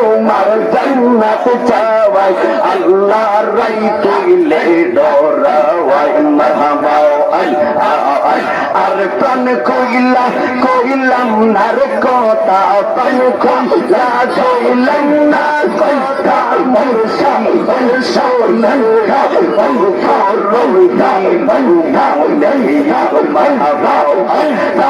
তোমার জন্নত চাওয়াই আল্লাহ রাই তুইলে ডরাওয়াই মাহবাও আর প্রাণ কইলা কইলাম না রে কথা প্রাণ কইলা কইলাম না কথা মনসা মনসা নন্দা বন্ধা রোইতা বন্ধা নেইয়া মাহবাও তার মাইয়া তার তার বন্ধা বন্ধা মনসা বন্ধা আই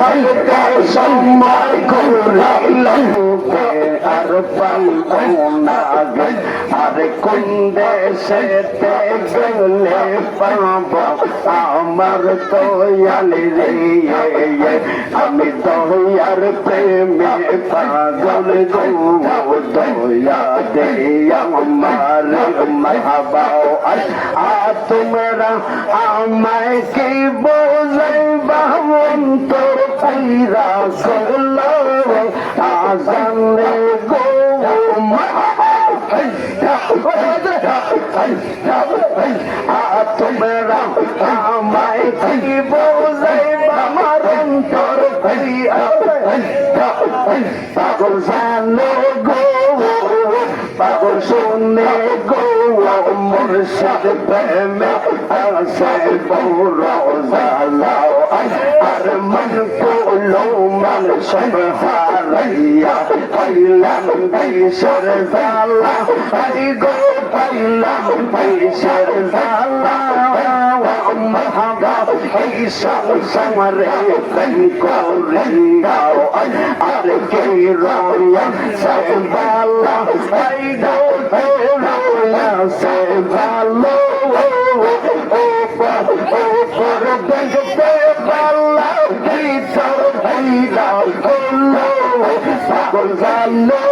কর্ম বলে আমি হারা লম্বর কর্ম বলে তুমি খাই তনকা মোলে গলকা গলকা গলকা গলকা পাগলে রাও মঙ্গল সামা বন্ধা গল্লা বন্ধা আই হালকা সম্মা কোলা লম্বে আর পাইবো না গে কোন গেলে পাব আমার দয়াল রে আমি দয়ার প্রেমে পাগল গো দয়া দে আমার মহাবাও আ তোমরা আমায় কি বোঝাইবা অন্তর পীরা করল আজানে গো তোমরা আমায় কি বোঝাইবা আমার অন্তর পীরা পাগল জানো মুর্শিদ প্রেমে আসে বড় জালাও আর মন কোলো মন সব হারাইয়া পাইলাম পৈশর জালা হরি গো পাইলাম পৈশর I'm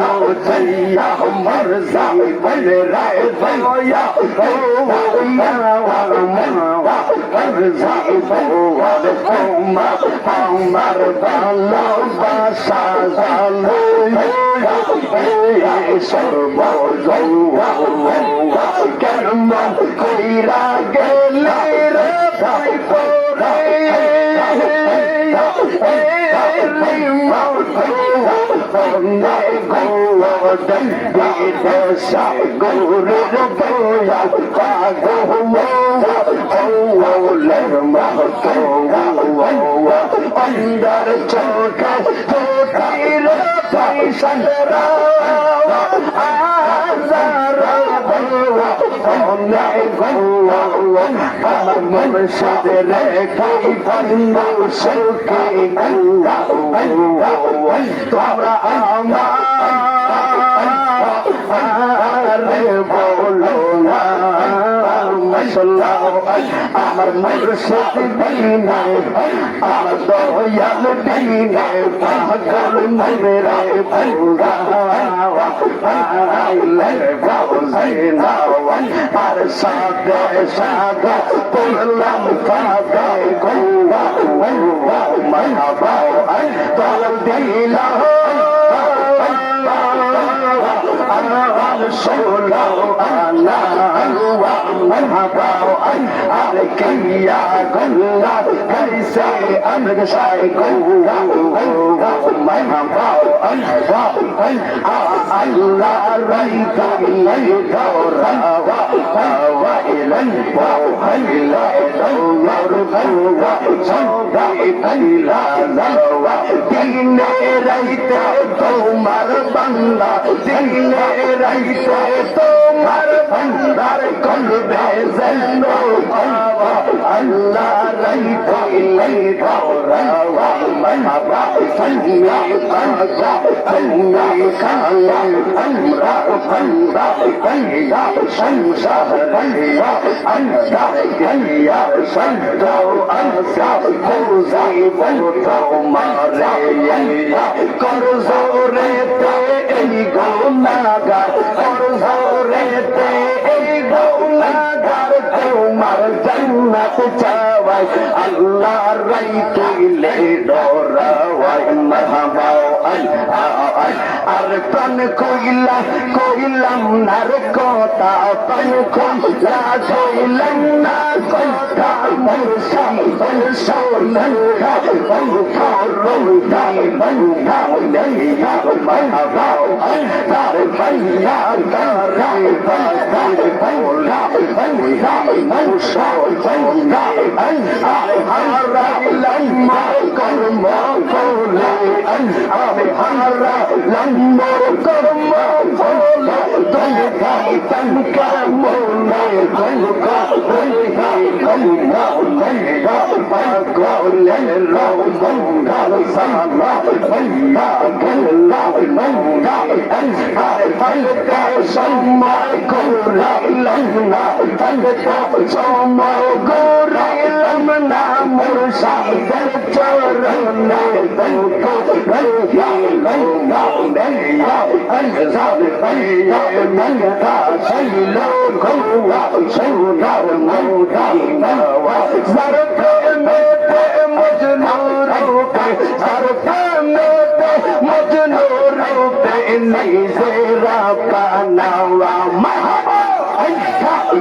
জীবন মহাবাও আরে তোমার রে না দেখলে রে আমার আমার জীবন রায় দয়া আমার ভালোবাসা জানো কেমন কইরা গেলে রে ভাই পরে গৌরের বয়া পাগো অন্দর চোখে চোখের পয়সা আমার রে কই বন্ধু সুখে তোমরা আমার বলো। না মশলা আমার মুর্শিদ দিনে আমার দয়াল দিনে পাগল মনে রে ভুলা আইলে বাউজিনা আর সাদে সাদে পাগে গোয়া মাহবা তোর দিলা رسوله على الله مرحبا عليك يا قلة ليس أمرك شيء مرحبا الله ريت ليت روى إلى الفوق إلى دور غلوة صدى إلى نوى دين ريت دومر بندى دين রহিতে তোমার ভান্ডার খুলবে জলো বাবা আল্লাহ রহিতে লইবা রাবা মাবা সন্যা কাজা সন্যা কালা আমরা করজোরেতে তোমার জান্নাত চাওয়াই আল্লাহ রাই তুইলে ডরাওয়াই মারহাবা আর প্রাণ কইলা, কইলাম না রে কথা প্রাণ কইলা, কইলাম, না কথা মনসা মনসা মনসা মনসা রোইতা মনসা নেইয়া মারহাবা তার ভাইয়া তার তার ভাইয়া ভাইয়া মনসা ভাইয়া মা কর্ম কোলে আমি হারা লম্বো কর্ম তুই ভাই তনকা মোলে তুই ভাই কমকা কমকা পাগলে লো মঙ্গল সামা বন্দা গল্লা আই ফলকা সমা কোলা লন্না ফলকা সমা গোরা লমনা মুরসা দল চরনা দলকো গল্লা লন্না বেয়া আনজাব বেয়া মঙ্গা সৈলো গোয়া সৌরা মৌদা নওয়া জরফে মেতে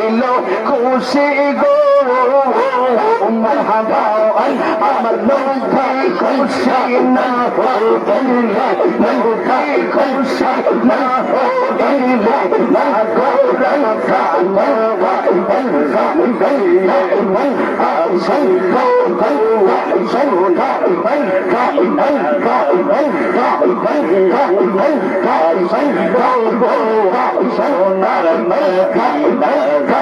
এলো খুশি গো। মারহাবা আমার লোকে খুশি না হলে লোকে খুশি না হলে না বলকা বলকা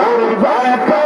বলকা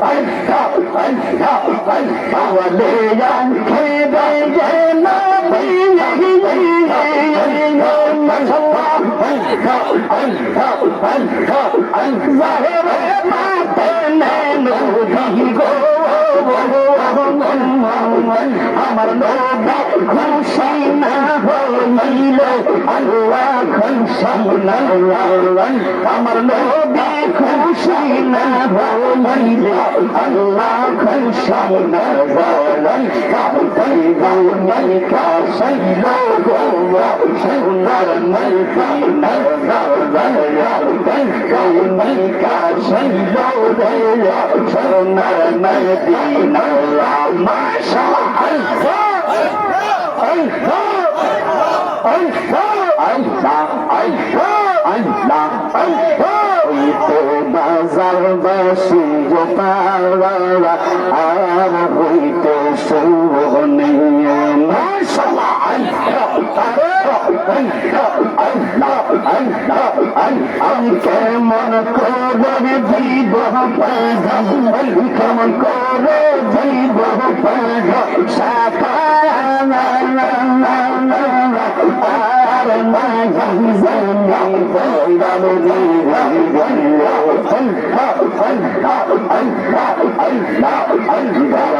সল গৌয়া সোনার মদিনা আল্লাহ আমার নবী খুশি না হইল আল্লাহ খুশি না আমার নবী খুশি না হইল আল্লাহ খুশি না মলকা গোয়া সোনার মলকা মলকা শৈল সোনার মদিনা বাসি গোপালা আর হইতে শুনে মাশাআল্লাহ আমি কেমন করে আর